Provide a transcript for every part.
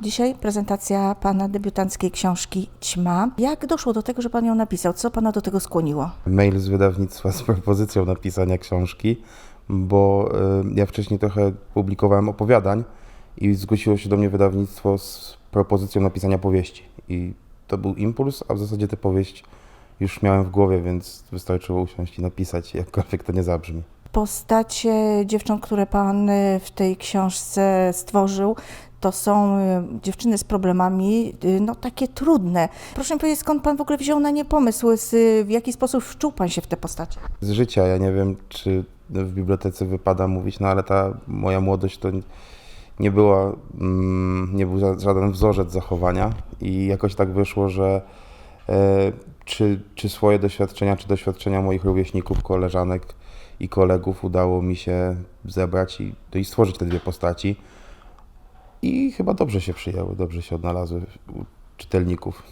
Dzisiaj prezentacja pana debiutanckiej książki Ćma. Jak doszło do tego, że pan ją napisał? Co pana do tego skłoniło? Mail z wydawnictwa z propozycją napisania książki, bo e, ja wcześniej trochę publikowałem opowiadań i zgłosiło się do mnie wydawnictwo z propozycją napisania powieści. I to był impuls, a w zasadzie tę powieść już miałem w głowie, więc wystarczyło usiąść i napisać, jakkolwiek to nie zabrzmi. Postacie dziewcząt, które pan y, w tej książce stworzył, to są y, dziewczyny z problemami, y, no takie trudne. Proszę mi powiedzieć, skąd pan w ogóle wziął na nie pomysł? W jaki sposób wczuł pan się w te postacie? Z życia, ja nie wiem, czy w bibliotece wypada mówić, no ale ta moja młodość to nie była, mm, nie był ża- żaden wzorzec zachowania i jakoś tak wyszło, że e, czy, czy swoje doświadczenia, czy doświadczenia moich rówieśników, koleżanek i kolegów udało mi się zebrać i, no i stworzyć te dwie postaci. I chyba dobrze się przyjęły, dobrze się odnalazły u czytelników.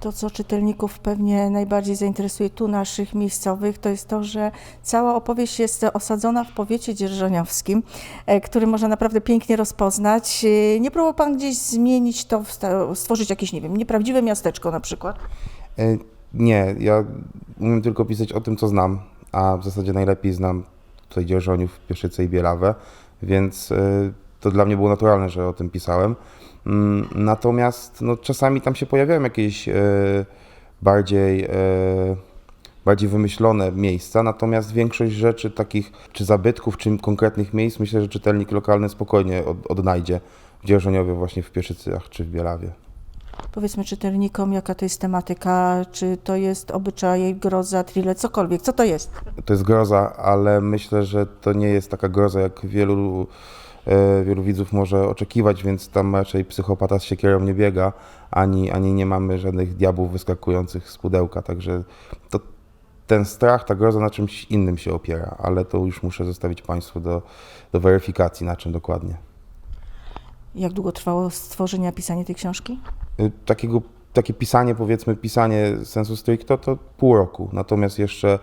To, co czytelników pewnie najbardziej zainteresuje tu naszych miejscowych, to jest to, że cała opowieść jest osadzona w powiecie dzierżoniowskim, e, który można naprawdę pięknie rozpoznać. E, Nie próbował pan gdzieś zmienić to, stworzyć jakieś, nie wiem, nieprawdziwe miasteczko na przykład? E, Nie, ja umiem tylko pisać o tym, co znam, a w zasadzie najlepiej znam tutaj Dzierżoniów, Pieszycę i Bielawę, więc e, to dla mnie było naturalne, że o tym pisałem. Mm, Natomiast no, czasami tam się pojawiają jakieś e, bardziej, e, bardziej wymyślone miejsca, natomiast większość rzeczy takich, czy zabytków, czy konkretnych miejsc, myślę, że czytelnik lokalny spokojnie od, odnajdzie w Dzierżoniowie, właśnie w Pieszycach czy w Bielawie. Powiedzmy czytelnikom, jaka to jest tematyka, czy to jest obyczaj, groza, thriller, cokolwiek. Co to jest? To jest groza, ale myślę, że to nie jest taka groza, jak wielu, e, wielu widzów może oczekiwać, więc tam raczej psychopata z siekierą nie biega, ani, ani nie mamy żadnych diabłów wyskakujących z pudełka, także to, ten strach, ta groza na czymś innym się opiera, ale to już muszę zostawić Państwu do, do weryfikacji, na czym dokładnie. Jak długo trwało stworzenie, pisanie tej książki? Y, Takiego, takie pisanie, powiedzmy, pisanie sensu stricto to pół roku, natomiast jeszcze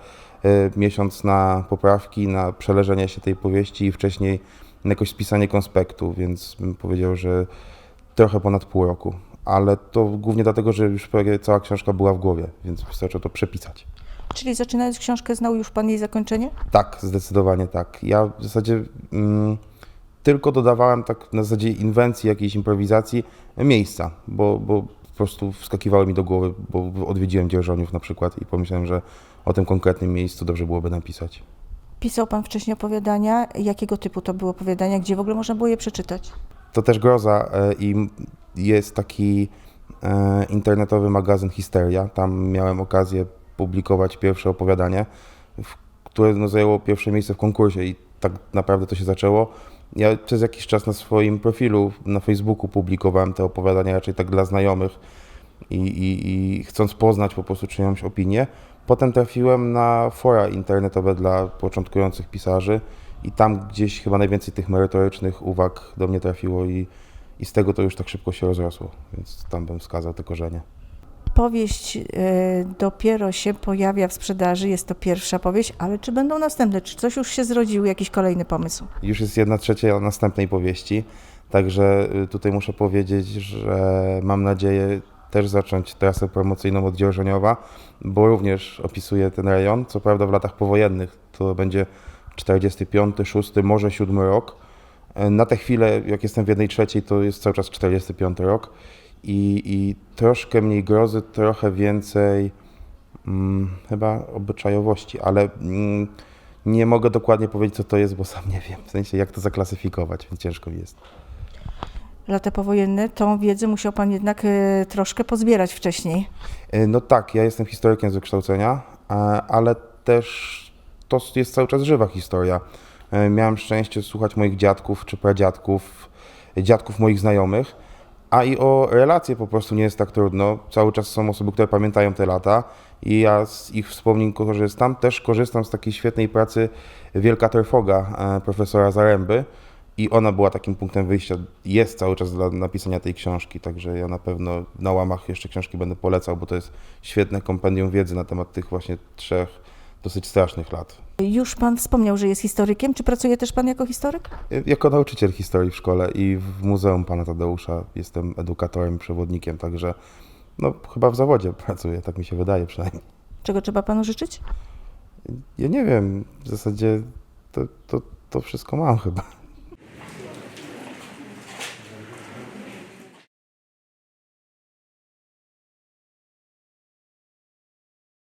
y, miesiąc na poprawki, na przeleżenie się tej powieści i wcześniej jakoś spisanie konspektu, więc bym powiedział, że trochę ponad pół roku. Ale to głównie dlatego, że już prawie cała książka była w głowie, więc wystarczy to przepisać. Czyli zaczynając książkę, znał już pan jej zakończenie? Tak, zdecydowanie tak. Ja w zasadzie mm, tylko dodawałem tak na zasadzie inwencji, jakiejś improwizacji miejsca, bo, bo po prostu wskakiwały mi do głowy, bo odwiedziłem Dzierżoniów na przykład i pomyślałem, że o tym konkretnym miejscu dobrze byłoby napisać. Pisał pan wcześniej opowiadania. Jakiego typu to były opowiadania? Gdzie w ogóle można było je przeczytać? To też groza e, i jest taki e, internetowy magazyn Histeria. Tam miałem okazję publikować pierwsze opowiadanie, które no, zajęło pierwsze miejsce w konkursie i tak naprawdę to się zaczęło. Ja przez jakiś czas na swoim profilu na Facebooku publikowałem te opowiadania raczej tak dla znajomych i, i, i chcąc poznać po prostu czyjąś opinię. Potem trafiłem na fora internetowe dla początkujących pisarzy i tam gdzieś chyba najwięcej tych merytorycznych uwag do mnie trafiło i, i z tego to już tak szybko się rozrosło, więc tam bym wskazał te korzenie. Powieść e, dopiero się pojawia w sprzedaży, jest to pierwsza powieść, ale czy będą następne? Czy coś już się zrodził, jakiś kolejny pomysł? Już jest jedna trzecia następnej powieści, także y, tutaj muszę powiedzieć, że mam nadzieję też zacząć trasę promocyjną od Dzierżoniowa, bo również opisuje ten rejon, co prawda w latach powojennych, to będzie 45, 6, może 7 rok. E, Na tę chwilę, jak jestem w jednej trzeciej, to jest cały czas 45 rok i, i troszkę mniej grozy, trochę więcej mm, chyba obyczajowości, ale mm, nie mogę dokładnie powiedzieć, co to jest, bo sam nie wiem, w sensie jak to zaklasyfikować, więc ciężko mi jest. Lata powojenne, tą wiedzę musiał pan jednak e, troszkę pozbierać wcześniej. E, No tak, ja jestem historykiem z wykształcenia, e, ale też to jest cały czas żywa historia. Miałem szczęście słuchać moich dziadków czy pradziadków, dziadków moich znajomych, a i o relacje po prostu nie jest tak trudno. Cały czas są osoby, które pamiętają te lata i ja z ich wspomnień korzystam. Też korzystam z takiej świetnej pracy Wielka Trwoga e, profesora Zaręby i ona była takim punktem wyjścia. Jest cały czas dla napisania tej książki, także ja na pewno na łamach jeszcze książki będę polecał, bo to jest świetne kompendium wiedzy na temat tych właśnie trzech dosyć strasznych lat. Już pan wspomniał, że jest historykiem. Czy pracuje też pan jako historyk? Jako nauczyciel historii w szkole i w Muzeum Pana Tadeusza jestem edukatorem, przewodnikiem, także no, chyba w zawodzie pracuję, tak mi się wydaje przynajmniej. Czego trzeba panu życzyć? Ja nie wiem, w zasadzie to, to, to wszystko mam chyba.